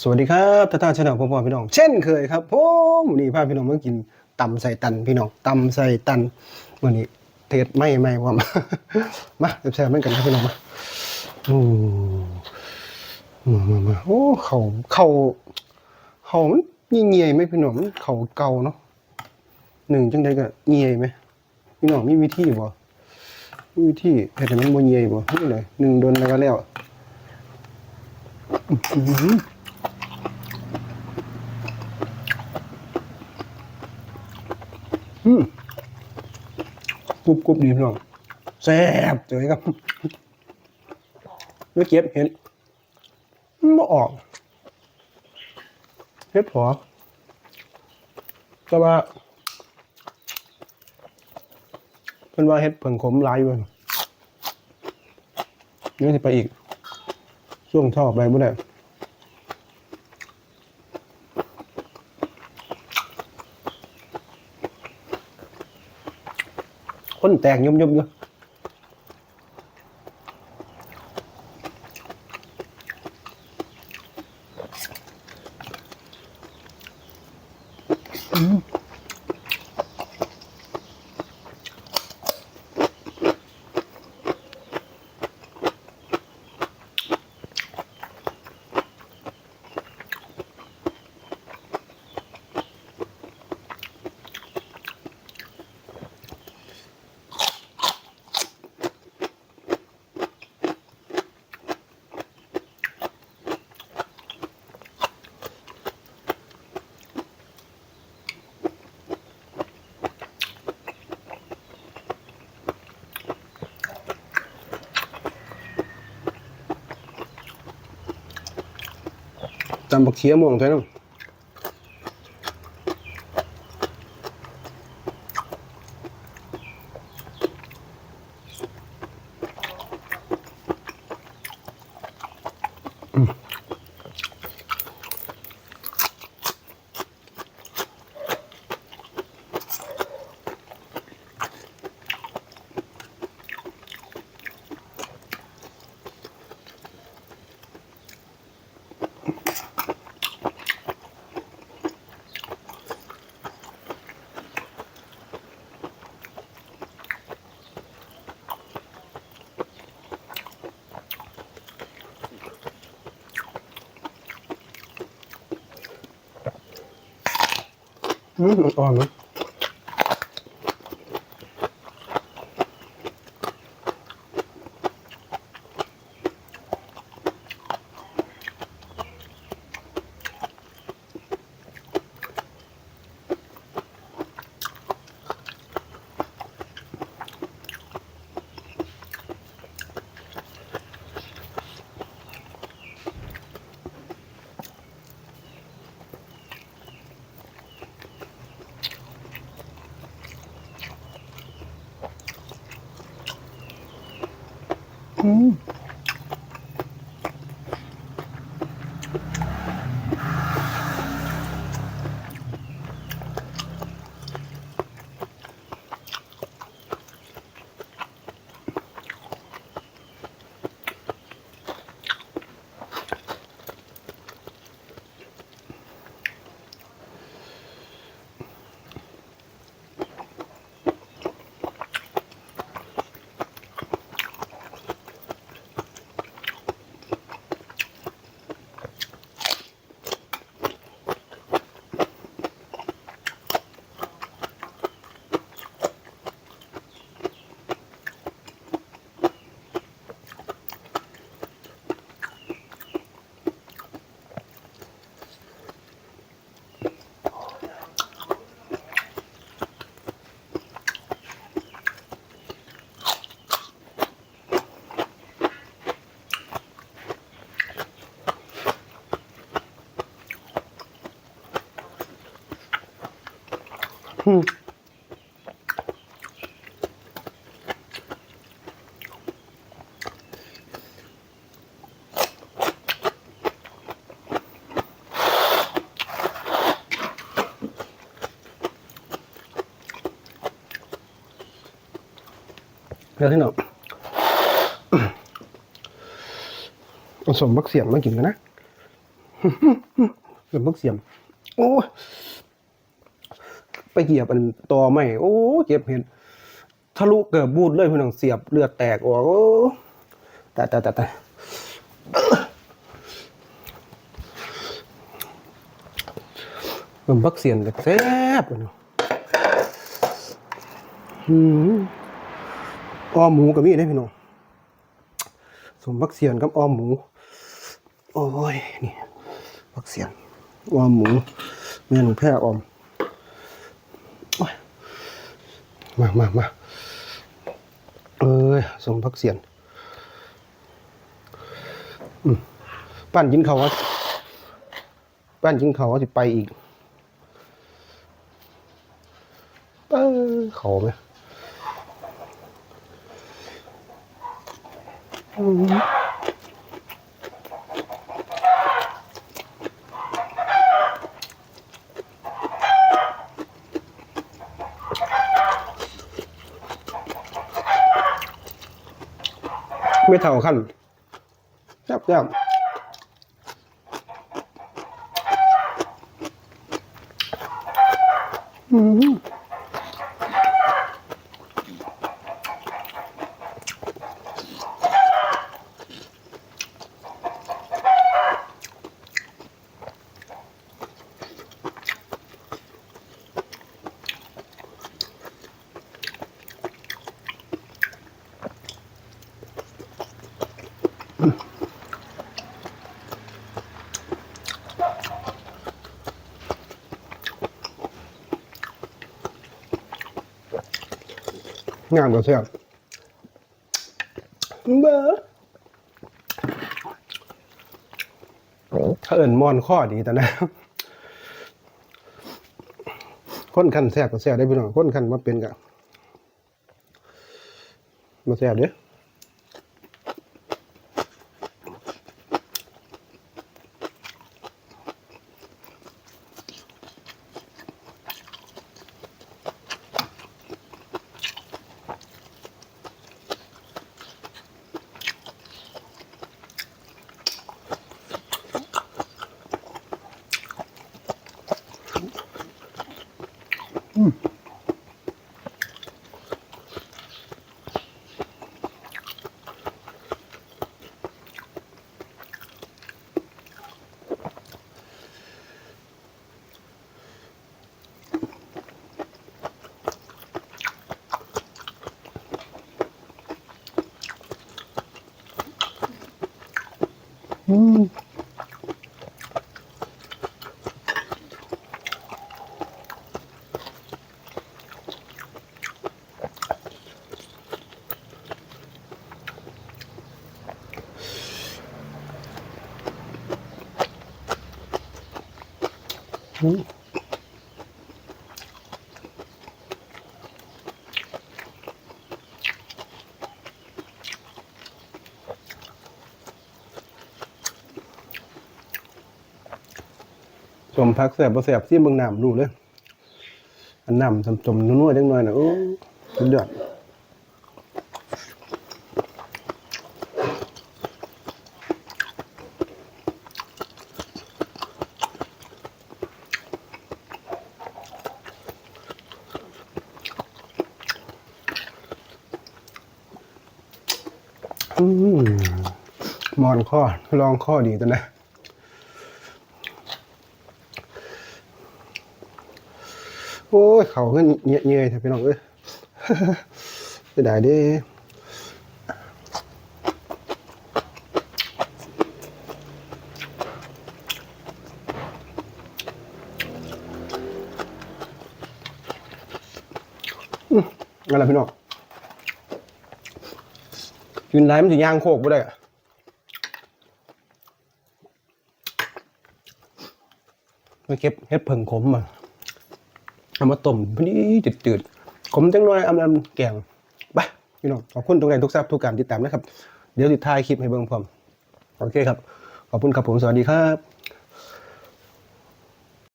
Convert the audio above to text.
สวัสดีครับท่าท่านชนะพ่อพ่อพี่น้อง เช่นเคยครับผมวันนี้พาพี่น้องมากินตำใส่ตันพี่น้องตำใส่ตันวันนี้เทศไม่ไม่ว่ามามาแซ่บๆมือนกันครับพี่น้องมาโอ้มามามาโอ้เขาเขาเขามันเงียไหมพี่น้องมันเขาเก่าเนาะหนึ่งจังใดก็เงียไหมพี่น้องมีวิธีบ่มีวิธีเฮ็ดให้มันบ่เงียบบ่นี่เลยหนึ่งโดนแล้วก็แล้ว อืม กรุบกรุบดีพี่น้องแซ่บเจอครับเมื่อเก็บเห็นมันบ่ออกเฮ็ดพอแต่ว่าเพิ่นว่าเฮ็ดเพิ่งขมหลายอยู่เดี๋ยวสิไปอีกช่วงชอบไปบ่ได้ คนแตกยุบยุบอยู่อืม จำบักเขียม่วงใช่ไหมอืม อ่อน ๆ เดี๋ยวที่หนอผสมบักเสียงมากินกันนะเกิดมักเสียม โอ้ ไปเหยียบอันตอไม่โอ้เจ็บเห็นทะลุเกิดบูดเลยพี่น้องเสียบเลือดแตกออกโอ้แต่แต่แต่แต่มันบักเสียนแต่แซ่บเลยเนาะอืมอ้อมหมูกับมีได้พี่น้องสมบักเสียนกับอ้อมหมู โอ้ยนี่บักเสียนอ้อมหมูแม่หนูแพร่อ้อมโอ้ย มามามาเอ้ยสมบักเสียนปั้นกินเขาว่าปั้นกินเขาว่าจะไปอีกเออเขาไหมอืม ไม่เท่าขั้นแซ่บแซ่บอืม งามกว่าเสียบเบอร์ถ้าเอิญมอนข้อดีแต่นะคนขันแซ่บก็แซ่บได้พี่น้องคนขันมาเป็นกะมาแซ่บเด้อ อืม พักแสบบ่แสบที่เบิ่งน้ำดูเลยอันน้ำจมๆนัวๆจังหน่อยนะโอ้สุดยอดอืมมอนข้อลองข้อดีตัวนะ โอ้ ยเขาเงี้ยเงี้ยแต่พี่น้องเอ้ยจะได้เด้อืมอะไรพี่น้องกินไรมันจะย่างโคกบ่ได้อะมาเก็บเห็ดเผิงขมมา เอามาต้มพอดีจืดๆขมจังเลยอำลำแกงไปพี่น้องขอบคุณทุกแรงทุกทราบทุกการติดตามนะครับ เดี๋ยวติดท้ายคลิปให้เบิ่งพร้อมโอเคครับ ขอบคุณครับผมสวัสดีครับ